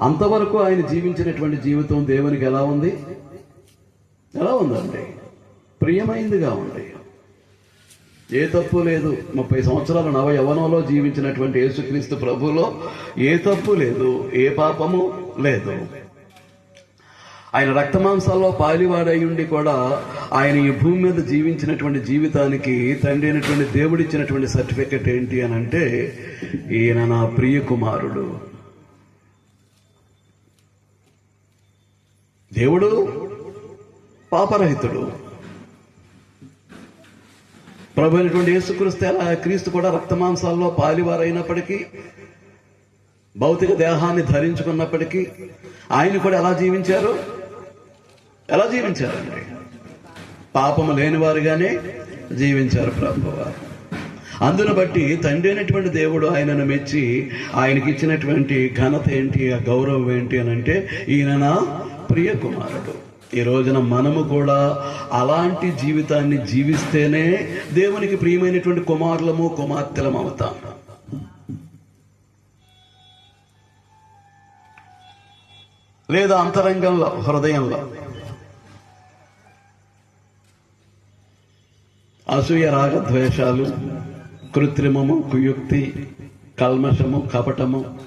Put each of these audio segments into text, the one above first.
అంతవరకు ఆయన జీవించినటువంటి జీవితం దేవునికి ఎలా ఉంది? ఎలా ఉందండి ప్రియమైందిగా ఉంది. ఏ తప్పు లేదు. ముప్పై సంవత్సరాల నవ యవనంలో జీవించినటువంటి యేసుక్రీస్తు ప్రభులో ఏ తప్పు లేదు. ఏ పాపము లేదు. ఆయన రక్తమాంసాల్లో పాలివాడై ఉండి కూడా ఆయన ఈ భూమి మీద జీవించినటువంటి జీవితానికి తండ్రి అయినటువంటి దేవుడిచ్చినటువంటి సర్టిఫికెట్ ఏంటి అని అంటే ఈయన నా ప్రియ కుమారుడు. దేవుడు పాపరహితుడు. ప్రభు అయినటువంటి యేసుక్రీస్తు ఎలా క్రీస్తు కూడా రక్తమాంసాల్లో పాలివారైనప్పటికీ భౌతిక దేహాన్ని ధరించుకున్నప్పటికీ ఆయన కూడా ఎలా జీవించారు? ఎలా జీవించారండి? పాపము లేనివారుగానే జీవించారు ప్రభు అందును బట్టి తండ్రి అయినటువంటి దేవుడు ఆయనను మెచ్చి ఆయనకి ఇచ్చినటువంటి ఘనత ఏంటి ఆ గౌరవం ఏంటి అని అంటే ఈయన నా ప్రియ కుమారుడు ఈ రోజున మనము కూడా అలాంటి జీవితాన్ని జీవిస్తేనే దేవునికి ప్రియమైనటువంటి కుమారులము కుమార్తెలం అవుతాం. లేదా అంతరంగంలో హృదయంలో. అసూయ రాగద్వేషాలు కృత్రిమము కుయుక్తి కల్మషము కపటము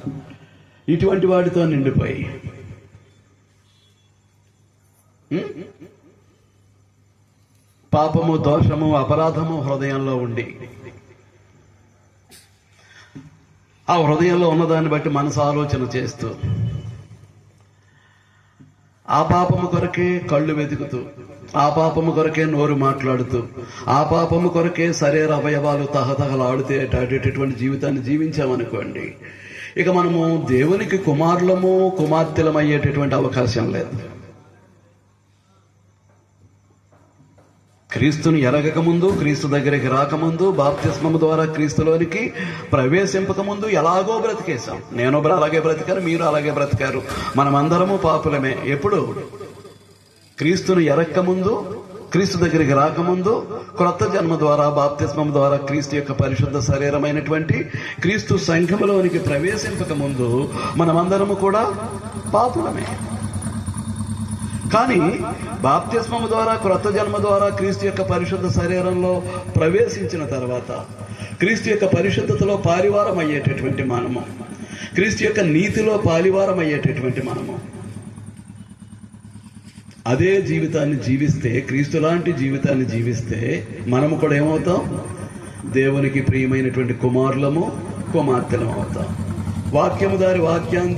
ఇటువంటి వాటితో నిండిపోయి పాపము దోషము అపరాధము హృదయంలో ఉండి. ఆ హృదయంలో ఉన్నదాన్ని బట్టి మనసు ఆలోచన చేస్తూ ఆ పాపము కొరకే కళ్ళు వెతుకుతూ ఆ పాపము కొరకే నోరు మాట్లాడుతూ ఆ పాపము కొరకే శరీర అవయవాలు తహతహలాడితే అటేటటువంటి జీవితాన్ని జీవించామనుకోండి ఇక మనము దేవునికి కుమారులము కుమార్తెలం అయ్యేటటువంటి అవకాశం లేదు. క్రీస్తుని ఎరగక ముందు క్రీస్తు దగ్గరికి రాకముందు బాప్తిస్మము ద్వారా క్రీస్తులోనికి ప్రవేశింపక ముందు ఎలాగో బ్రతికేశాం. నేను అలాగే బ్రతికారు మీరు అలాగే బ్రతికారు. మనమందరము పాపులమే. ఎప్పుడు? క్రీస్తుని ఎరక్కముందు క్రీస్తు దగ్గరికి రాకముందు క్రొత్త జన్మ ద్వారా బాప్తిస్మం ద్వారా క్రీస్తు యొక్క పరిశుద్ధ శరీరమైనటువంటి క్రీస్తు సంఘములోనికి ప్రవేశింపక ముందు మనమందరము కూడా పాపులమే. కానీ బాప్తిస్మము ద్వారా క్రొత్త జన్మ ద్వారా క్రీస్తు యొక్క పరిశుద్ధ శరీరంలో ప్రవేశించిన తర్వాత క్రీస్తు యొక్క పరిశుద్ధతలో పారివారం అయ్యేటటువంటి మనము క్రీస్తు యొక్క నీతిలో పాలివారం అయ్యేటటువంటి మనము అదే జీవితాన్ని జీవిస్తే క్రీస్తు లాంటి జీవితాన్ని జీవిస్తే మనము కూడా ఏమవుతాం? దేవునికి ప్రియమైనటువంటి కుమారులము కుమార్తెలము అవుతాం. వాక్యము దారి వాక్యాన్ని